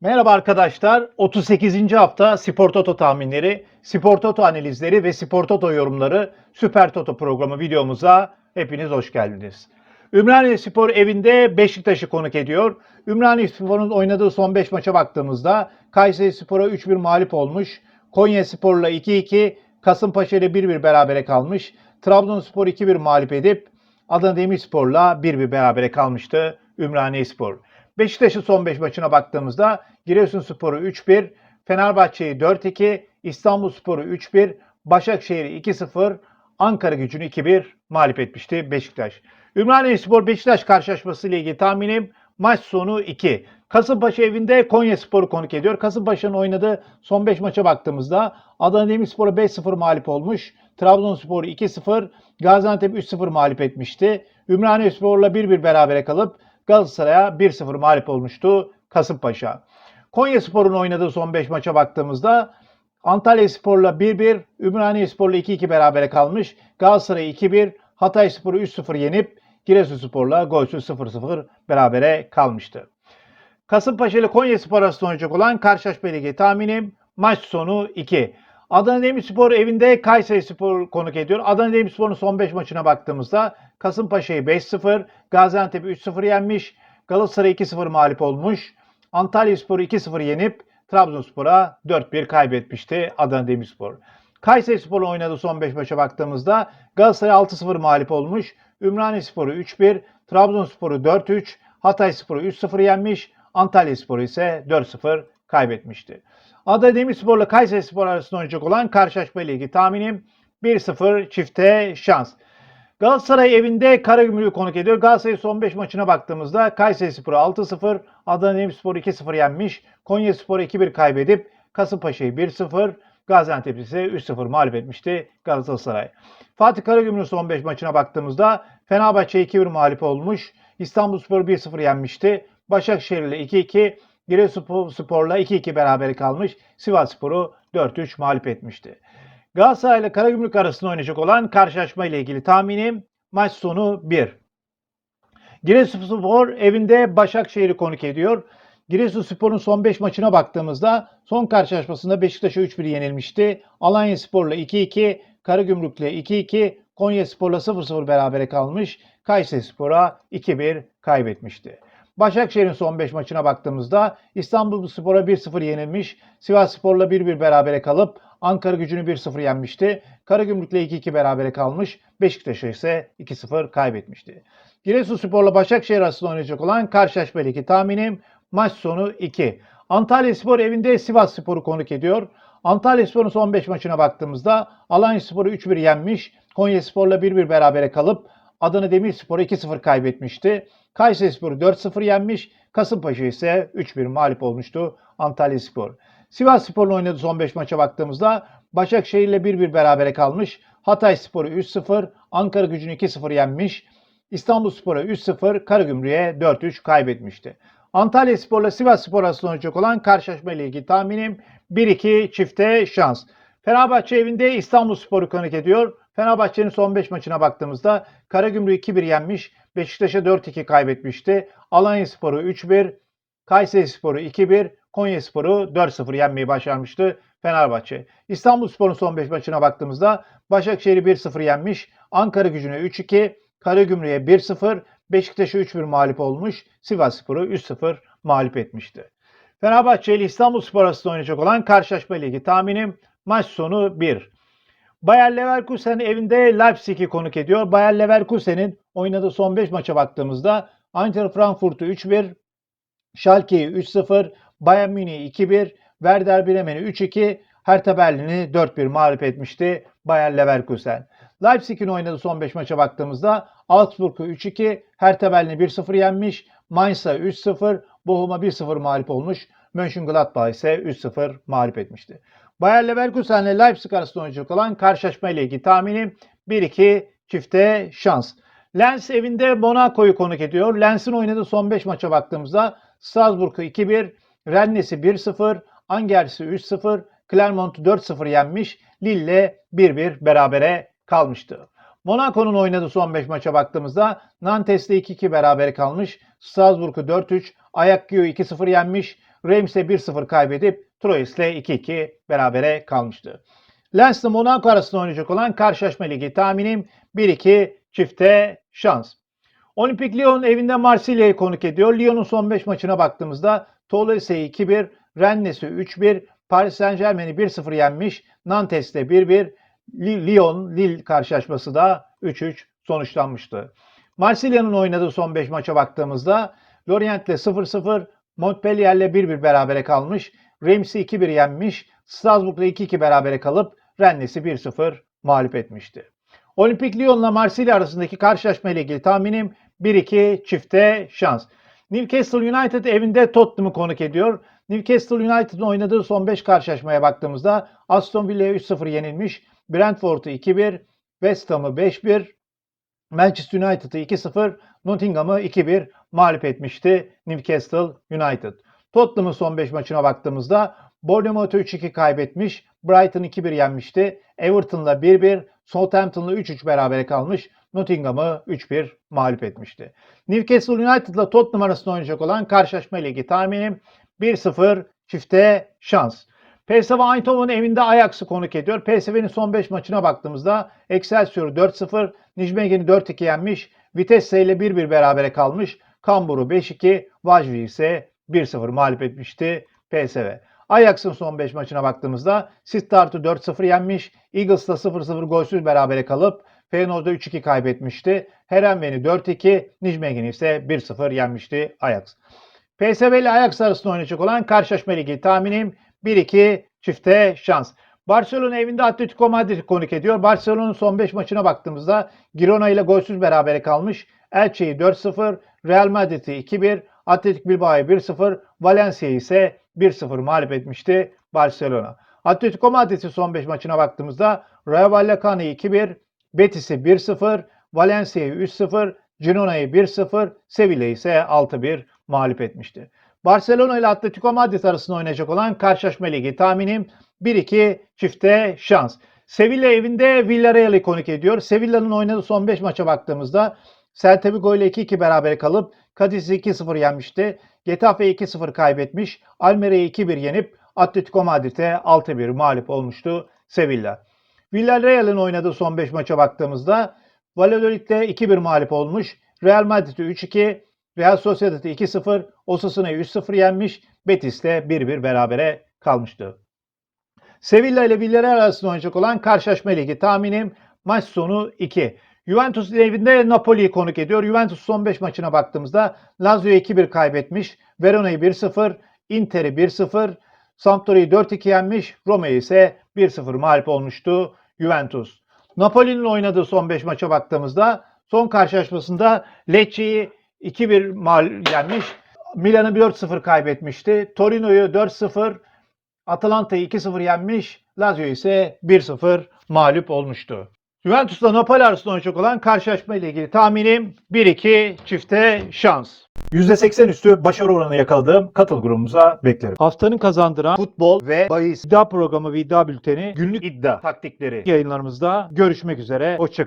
Merhaba arkadaşlar. 38. hafta Spor Toto tahminleri, Spor Toto analizleri ve Spor Toto yorumları Süper Toto programı videomuza hepiniz hoş geldiniz. Ümraniye Spor evinde Beşiktaş'ı konuk ediyor. Ümraniye Spor'un oynadığı son 5 maça baktığımızda Kayseri Spor'a 3-1 mağlup olmuş. Konya Spor'la 2-2, Kasımpaşa ile 1-1 berabere kalmış. Trabzonspor 2-1 mağlup edip Adana Demirspor'la 1-1 berabere kalmıştı Ümraniye Spor. Beşiktaş'ın son 5 maçına baktığımızda Giresunspor'u 3-1, Fenerbahçe'yi 4-2, İstanbulspor'u 3-1, Başakşehir'i 2-0, Ankara gücünü 2-1 mağlup etmişti Beşiktaş. Ümraniye Spor Beşiktaş karşılaşması ile ilgili tahminim maç sonu 2. Kasımpaşa evinde Konya Spor'u konuk ediyor. Kasımpaşa'nın oynadığı son 5 maça baktığımızda Adana Demirspor'a 5-0 mağlup olmuş. Trabzonspor 2-0, Gaziantep 3-0 mağlup etmişti. Ümraniye Spor'la 1-1 berabere kalıp Galatasaray'a 1-0 mağlup olmuştu Kasımpaşa. Konya Spor'un oynadığı son 5 maça baktığımızda Antalya Spor'la 1-1, Ümraniye Spor'la 2-2 berabere kalmış. Galatasaray 2-1, Hatay Spor'u 3-0 yenip Giresunspor'la golsüz 0-0 berabere kalmıştı. Kasımpaşa ile Konya Spor arasında oynayacak olan karşılaşma ligi tahminim maç sonu 2. Adana Demirspor evinde Kayseri Spor konuk ediyor. Adana Demirspor'un son 5 maçına baktığımızda Kasımpaşa'yı 5-0, Gaziantep'i 3-0 yenmiş, Galatasaray 2-0 mağlup olmuş, Antalya Spor'u 2-0 yenip Trabzonspor'a 4-1 kaybetmişti Adana Demirspor. Kayseri Spor'un oynadığı son 5 maça baktığımızda Galatasaray 6-0 mağlup olmuş, Ümraniye Spor'u 3-1, Trabzonspor'u 4-3, Hatay Spor'u 3-0 yenmiş, Antalya Spor'u ise 4-0 kaybetmişti. Adana Demirspor ile Kayseri Spor arasında oynayacak olan karşılaşma ile ilgili tahminim 1-0 çifte şans. Galatasaray evinde Karagümrük'ü konuk ediyor. Galatasaray son 5 maçına baktığımızda Kayseri Spor'u 6-0, Adana Demirspor'u 2-0 yenmiş, Konya Spor'u 2-1 kaybedip Kasımpaşa'yı 1-0, Gaziantep ise 3-0 mağlup etmişti Galatasaray. Fatih Karagümrük'ün son 5 maçına baktığımızda Fenerbahçe 2-1 mağlup olmuş, İstanbulspor 1-0 yenmişti, Başakşehir ile 2-2, Giresunspor'la 2-2 berabere kalmış, Sivasspor'u 4-3 mağlup etmişti. Galatasaray ile Karagümrük arasında oynayacak olan karşılaşma ile ilgili tahminim maç sonu 1. Giresunspor evinde Başakşehir'i konuk ediyor. Giresunspor'un son 5 maçına baktığımızda son karşılaşmasında Beşiktaş'a 3-1 yenilmişti. Alanyaspor'la 2-2, Karagümrük'le 2-2, Konyaspor'la 0-0 berabere kalmış. Kayserispor'a 2-1 kaybetmişti. Başakşehir'in son 5 maçına baktığımızda İstanbulspor'a 1-0 yenilmiş, Sivasspor'la 1-1 berabere kalıp Ankara gücünü 1-0 yenmişti. Karagümrük'le 2-2 berabere kalmış, Beşiktaş'a ise 2-0 kaybetmişti. Giresunspor'la Başakşehir arasında oynayacak olan karşılaşma ligi tahminim maç sonu 2. Antalya Spor evinde Sivas Spor'u konuk ediyor. Antalya Spor'un son 5 maçına baktığımızda Alanya Spor'u 3-1 yenmiş, Konya Spor'la 1-1 berabere kalıp Adana Demirspor'u 2-0 kaybetmişti. Kayseri Spor'u 4-0 yenmiş, Kasımpaşa ise 3-1 mağlup olmuştu Antalya Spor. Sivas Spor'un oynadığı son 5 maça baktığımızda Başakşehir ile 1-1 berabere kalmış, Hatay Spor'u 3-0, Ankara gücünü 2-0 yenmiş, İstanbul Spor'a 3-0, Karagümrük'e 4-3 kaybetmişti. Antalya Spor'la Sivas Spor arasında oynayacak olan karşılaşma ile ilgili tahminim 1-2 çifte şans. Fenerbahçe evinde İstanbul Spor'u konuk ediyor. Fenerbahçe'nin son 5 maçına baktığımızda Karagümrük'ü 2-1 yenmiş, Beşiktaş'a 4-2 kaybetmişti. Alanya Spor'u 3-1, Kayseri Spor'u 2-1, Konya Spor'u 4-0 yenmeyi başarmıştı Fenerbahçe. İstanbul Spor'un son 5 maçına baktığımızda Başakşehir'i 1-0 yenmiş, Ankara gücüne 3-2, Karagümrük'e 1-0, Beşiktaş'a 3-1 mağlup olmuş, Sivas Spor'u 3-0 mağlup etmişti. Fenerbahçe ile İstanbul Spor arasında oynayacak olan karşılaşma ligi tahminim maç sonu 1. Bayer Leverkusen evinde Leipzig'i konuk ediyor. Bayer Leverkusen'in oynadığı son 5 maça baktığımızda Eintracht Frankfurt'u 3-1, Schalke'yi 3-0, Bayern Münih'i 2-1, Werder Bremen'i 3-2, Hertha Berlin'i 4-1 mağlup etmişti Bayer Leverkusen. Leipzig'in oynadığı son 5 maça baktığımızda Augsburg'u 3-2, Hertha Berlin'i 1-0 yenmiş, Mainz'a 3-0, Bochum'a 1-0 mağlup olmuş, Mönchengladbach ise 3-0 mağlup etmişti. Bayer Leverkusen ile Leipzig arasında oynayacak olan karşılaşma ile ilgili tahminim 1-2 çifte şans. Lens evinde Monaco'yu konuk ediyor. Lens'in oynadığı son 5 maça baktığımızda Strasbourg'u 2-1, Rennes'i 1-0, Angers'i 3-0, Clermont'u 4-0 yenmiş, Lille 1-1 berabere kalmıştı. Monaco'nun oynadığı son 5 maça baktığımızda Nantes'te 2-2 berabere kalmış, Strasbourg'u 4-3, Ajaccio 2-0 yenmiş, Reims'e 1-0 kaybedip Troyes'le 2-2 berabere kalmıştı. Lens'le Monaco arasında oynayacak olan karşılaşma ligi tahminim 1-2 çifte şans. Olimpik Lyon evinde Marsilya'yı konuk ediyor. Lyon'un son 5 maçına baktığımızda Toulouse'yi 2-1, Rennes'i 3-1, Paris Saint Germain'i 1-0 yenmiş. Nantes'te 1-1, Li- Lyon Lille karşılaşması da 3-3 sonuçlanmıştı. Marsilya'nın oynadığı son 5 maça baktığımızda Lorient'le 0-0, Montpellier'le 1-1 berabere kalmış. Reims'i 2-1 yenmiş. Strasbourg'la 2-2 berabere kalıp Rennes'i 1-0 mağlup etmişti. Olimpik Lyon'la Marsilya arasındaki karşılaşma ile ilgili tahminim 1-2 çifte şans. Newcastle United evinde Tottenham'ı konuk ediyor. Newcastle United'ın oynadığı son 5 karşılaşmaya baktığımızda Aston Villa'ya 3-0 yenilmiş. Brentford'u 2-1, West Ham'ı 5-1, Manchester United'ı 2-0, Nottingham'ı 2-1 mağlup etmişti Newcastle United. Tottenham'ın son 5 maçına baktığımızda Bournemouth'u 3-2 kaybetmiş, Brighton 2-1 yenmişti, Everton'la 1-1, Southampton'la 3-3 berabere kalmış, Nottingham'ı 3-1 mağlup etmişti. Newcastle United'la Tottenham arasında oynayacak olan karşılaşma ilgili tahminim 1-0 çifte şans. PSV Eindhoven evinde Ajax'ı konuk ediyor. PSV'nin son 5 maçına baktığımızda Excelsior'u 4-0, Nijmegen'i 4-2 yenmiş, Vitesse ile 1-1 berabere kalmış, Kambur'u 5-2, Vajvi ise 1-0 mağlup etmişti PSV. Ajax'ın son 5 maçına baktığımızda Sittard'ı 4-0 yenmiş, Eagles'la 0-0 golsüz berabere kalıp Feyenoord'u 3-2 kaybetmişti. Herenven'i 4-2, Nijmegen'i ise 1-0 yenmişti Ajax. PSV ile Ajax arasında oynayacak olan karşılaşma ilgili tahminim 1-2 çifte şans. Barcelona evinde Atletico Madrid'i konuk ediyor. Barcelona'nın son 5 maçına baktığımızda Girona ile golsüz berabere kalmış. Elche'yi 4-0, Real Madrid'i 2-1, Atletik Bilbao'yu 1-0, Valencia'yı ise 1-0 mağlup etmişti Barcelona. Atletico Madrid'in son 5 maçına baktığımızda Rayo Vallecano'yu 2-1, Betis'i 1-0, Valencia'yı 3-0, Girona'yı 1-0, Sevilla'yı ise 6-1 mağlup etmişti. Barcelona ile Atletico Madrid arasında oynayacak olan karşılaşma ligi tahminim 1-2 çifte şans. Sevilla evinde Villarreal'i konuk ediyor. Sevilla'nın oynadığı son 5 maça baktığımızda Celta Vigo ile 2-2 berabere kalıp Cadiz'i 2-0 yenmişti. Getafe 2-0 kaybetmiş. Almeria'yı 2-1 yenip Atletico Madrid'e 6-1 mağlup olmuştu Sevilla. Villarreal'in oynadığı son 5 maça baktığımızda Valladolid'de 2-1 mağlup olmuş. Real Madrid'i 3-2, Real Sociedad'ı 2-0, Osasuna'yı 3-0 yenmiş. Betis'le 1-1 berabere kalmıştı. Sevilla ile Villarreal arasında oynayacak olan karşılaşma ligi tahminim maç sonu 2. Juventus evinde Napoli'yi konuk ediyor. Juventus son 5 maçına baktığımızda Lazio'yu 2-1 kaybetmiş. Verona'yı 1-0, Inter'i 1-0, Sampdoria'yı 4-2 yenmiş. Roma'yı ise 1-0 mağlup olmuştu Juventus. Napoli'nin oynadığı son 5 maça baktığımızda son karşılaşmasında Lecce'yi 2-1 mağlup yenmiş. Milan'ı 4-0 kaybetmişti. Torino'yu 4-0, Atalanta'yı 2-0 yenmiş. Lazio ise 1-0 mağlup olmuştu. Juventus'la Napoli arasında oynayacak olan karşılaşma ile ilgili tahminim 1-2 çifte şans. %80 üstü başarı oranı yakaladığım katıl grubumuza beklerim. Haftanın kazandıran futbol ve bahis iddia programı ve iddia bülteni günlük iddia taktikleri yayınlarımızda görüşmek üzere. Hoşçakalın.